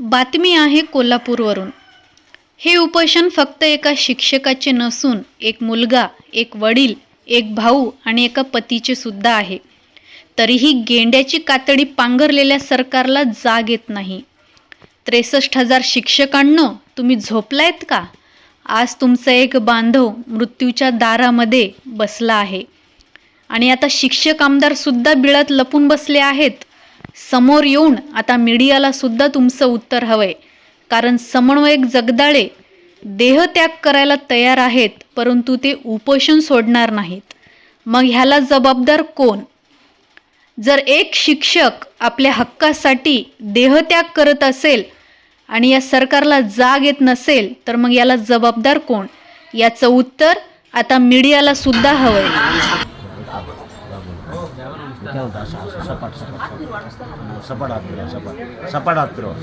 बातमी आहे कोल्हापूरवरून. हे उपोषण फक्त एका शिक्षकाचे नसून एक मुलगा एक वडील एक भाऊ आणि एका पतीचे सुद्धा आहे. तरीही गेंड्याची कातडी पांघरलेल्या सरकारला जाग येत नाही. त्रेसष्ट हजार शिक्षकांनो तुम्ही झोपलायत का? आज तुमचा एक बांधव मृत्यूच्या दारामध्ये बसला आहे. आणि आता शिक्षक आमदारसुद्धा बिळात लपून बसले आहेत. समोर येऊन आता मीडियाला सुद्धा तुमचं उत्तर हवंय. कारण समन्वयक जगदाळे देहत्याग करायला तयार आहेत परंतु ते उपोषण सोडणार नाहीत. मग ह्याला जबाबदार कोण? जर एक शिक्षक आपल्या हक्कासाठी देहत्याग करत असेल आणि या सरकारला जाग येत नसेल तर मग याला जबाबदार कोण? याचं उत्तर आता मीडियाला सुद्धा हवंय. काय होतं असं असं सपाट सपाट सपाट सपाट हात फिरवा सपाट सपाट हात फिरवा